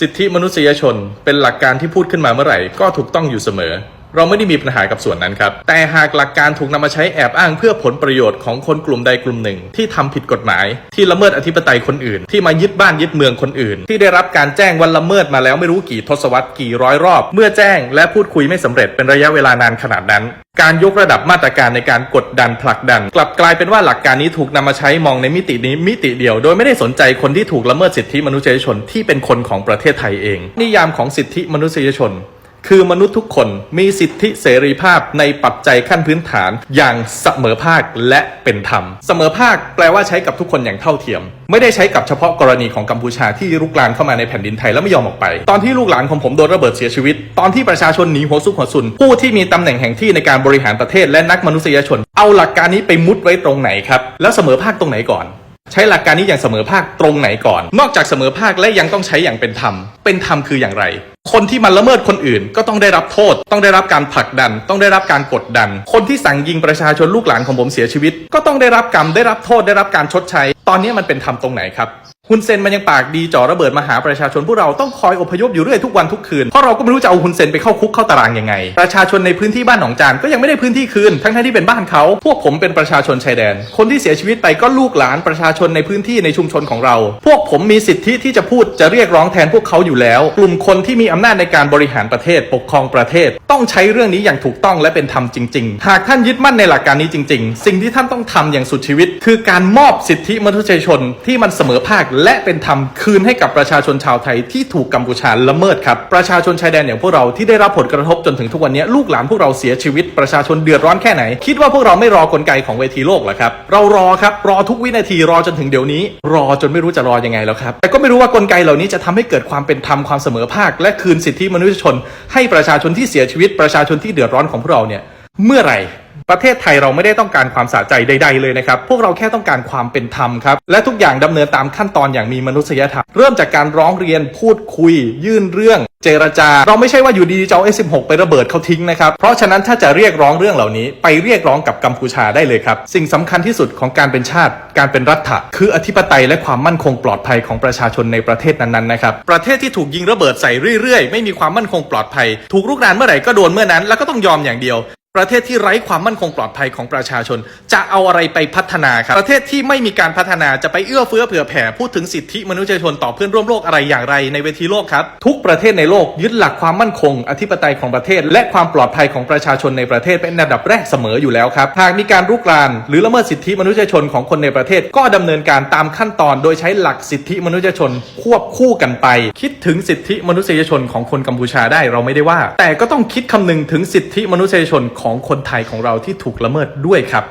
สิทธิมนุษยชนเป็นหลักการที่พูดขึ้นมาเมื่อไหร่ก็ถูกต้องอยู่เสมอ เราไม่ได้มีปัญหากับส่วนนั้นครับ แต่หากหลักการถูกนำมาใช้แอบอ้างเพื่อผลประโยชน์ของคนกลุ่มใดกลุ่มหนึ่ง ที่ทำผิดกฎหมาย ที่ละเมิดอธิปไตยคนอื่น ที่มายึดบ้านยึดเมืองคนอื่น ที่ได้รับการแจ้งวันละเมิดมาแล้วไม่รู้กี่ทศวรรษกี่ร้อยรอบ เมื่อแจ้งและพูดคุยไม่สำเร็จเป็นระยะเวลานานขนาดนั้น การยกระดับมาตรการในการกดดันผลักดัน กลับกลายเป็นว่าหลักการนี้ถูกนำมาใช้มองในมิตินี้มิติเดียว โดยไม่ได้สนใจคนที่ถูกละเมิดสิทธิมนุษยชนที่เป็นคนของประเทศไทยเอง นิยามของสิทธิมนุษยชน คือมนุษย์ทุกคนมีสิทธิเสรีภาพในปัจจัยขั้นพื้นฐานอย่างเสมอภาคและเป็นธรรม เสมอภาคแปลว่าใช้กับทุกคนอย่างเท่าเทียม ไม่ได้ใช้กับเฉพาะกรณีของกัมพูชาที่รุกรานเข้ามาในแผ่นดินไทยแล้วไม่ยอมออกไป ตอนที่ลูกหลานของผมโดนระเบิดเสียชีวิต ตอนที่ประชาชนหนีหัวซุกหัวซุน ผู้ที่มีตำแหน่งแห่งที่ในการบริหารประเทศและนักมนุษยชน เอาหลักการนี้ไปมุดไว้ตรงไหนครับแล้วเสมอภาคตรงไหนก่อน ใช้หลักการนี้อย่างเสมอภาคตรงไหนก่อน นอกจากเสมอภาคและยังต้องใช้อย่างเป็นธรรม เป็นธรรมคืออย่างไร คนที่มันละเมิดคนอื่น ก็ต้องได้รับโทษ ต้องได้รับการผลักดัน ต้องได้รับการกดดัน คนที่สั่งยิงประชาชนลูกหลานของผมเสียชีวิต ก็ต้องได้รับกรรมได้รับโทษได้รับการชดใช้ ตอนนี้มันเป็นธรรมตรงไหนครับ ฮุนเซนมันยังปากดีจ่อระเบิดมาหาประชาชนพวกเราต้องคอยอพยพอยู่เรื่อยทุกวันทุกคืนเพราะเราก็ไม่รู้จะเอาฮุนเซนไปเข้าคุกเข้าตารางยังไง ประชาชนในพื้นที่บ้านหนองจานก็ยังไม่ได้พื้นที่คืนทั้งที่เป็นบ้านเขาพวกผมเป็นประชาชนชายแดน คนที่เสียชีวิตไปก็ลูกหลานประชาชนในพื้นที่ในชุมชนของเรา พวกผมมีสิทธิที่จะพูดจะเรียกร้องแทนพวกเขาอยู่แล้ว กลุ่มคนที่มีอำนาจในการบริหารประเทศปกครองประเทศ ต้องใช้เรื่องนี้อย่างถูกต้องและเป็นธรรมจริง ๆ หากท่านยึดมั่นในหลักการนี้จริง ๆ สิ่งที่ท่านต้องทำอย่างสุดชีวิต คือการมอบสิทธิมนุษยชนที่มันเสมอภาคและเป็นธรรมคืนให้กับประชาชนชาวไทยที่ถูกกัมพูชาละเมิดครับ ประชาชนชายแดนอย่างพวกเราที่ได้รับผลกระทบจนถึงทุกวันนี้ลูกหลานพวกเราเสียชีวิตประชาชนเดือดร้อนแค่ไหน คิดว่าพวกเราไม่รอกลไกของเวทีโลกหรอครับ เรารอครับ รอทุกวินาทีรอจนถึงเดี๋ยวนี้ รอจนไม่รู้จะรอยังไงแล้วครับ แต่ก็ไม่รู้ว่ากลไกเหล่านี้จะทำให้เกิดความเป็นธรรมความเสมอภาค และคืนสิทธิมนุษยชน ให้ประชาชนที่เสียชีวิตประชาชนที่เดือดร้อนของพวกเราเนี่ยเมื่อไหร่ ประเทศไทยเราไม่ได้ต้องการความสะใจใด ๆเลยนะครับ พวกเราแค่ต้องการความเป็นธรรมครับ และทุกอย่างดำเนินตามขั้นตอนอย่างมีมนุษยธรรม เริ่มจากการร้องเรียนพูดคุย ยื่นเรื่อง เจรจา เราไม่ใช่ว่าอยู่ดีๆจะเอา S16 ไประเบิดเขาทิ้งนะครับ เพราะฉะนั้นถ้าจะเรียกร้องเรื่องเหล่านี้ ไปเรียกร้องกับกัมพูชาได้เลยครับ สิ่งสำคัญที่สุดของการเป็นชาติ การเป็นรัฐะคืออธิปไตยและความมั่นคงปลอดภัยของประชาชนในประเทศนั้นๆนะครับ ประเทศที่ถูกยิงระเบิดใส่เรื่อยๆ ไม่มีความมั่นคงปลอดภัย ถูกรุกรานเมื่อไหร่ก็โดนเมื่อนั้น แล้วก็ต้องยอมอย่างเดียว ประเทศที่ไร้ความมั่นคงปลอดภัยของประชาชน จะเอาอะไรไปพัฒนาครับ ประเทศที่ไม่มีการพัฒนาจะไปเอื้อเฟื้อเผื่อแผ่พูดถึงสิทธิมนุษยชนต่อเพื่อนร่วมโลกอะไรอย่างไรในเวทีโลกครับ ทุกประเทศในโลกยึดหลักความมั่นคง อธิปไตยของประเทศ และความปลอดภัยของประชาชนในประเทศเป็นอันดับแรกเสมออยู่แล้วครับหากมีการรุกราน หรือละเมิดสิทธิมนุษยชนของคนในประเทศ ก็ดำเนินการตามขั้นตอน โดยใช้หลักสิทธิมนุษยชน ควบคู่กันไป คิดถึงสิทธิมนุษยชนของคนกัมพูชาได้เราไม่ได้ว่า แต่ก็ต้องคิดคำนึงถึงสิทธิมนุษยชนของคนไทยของเราที่ถูกละเมิดด้วยครับ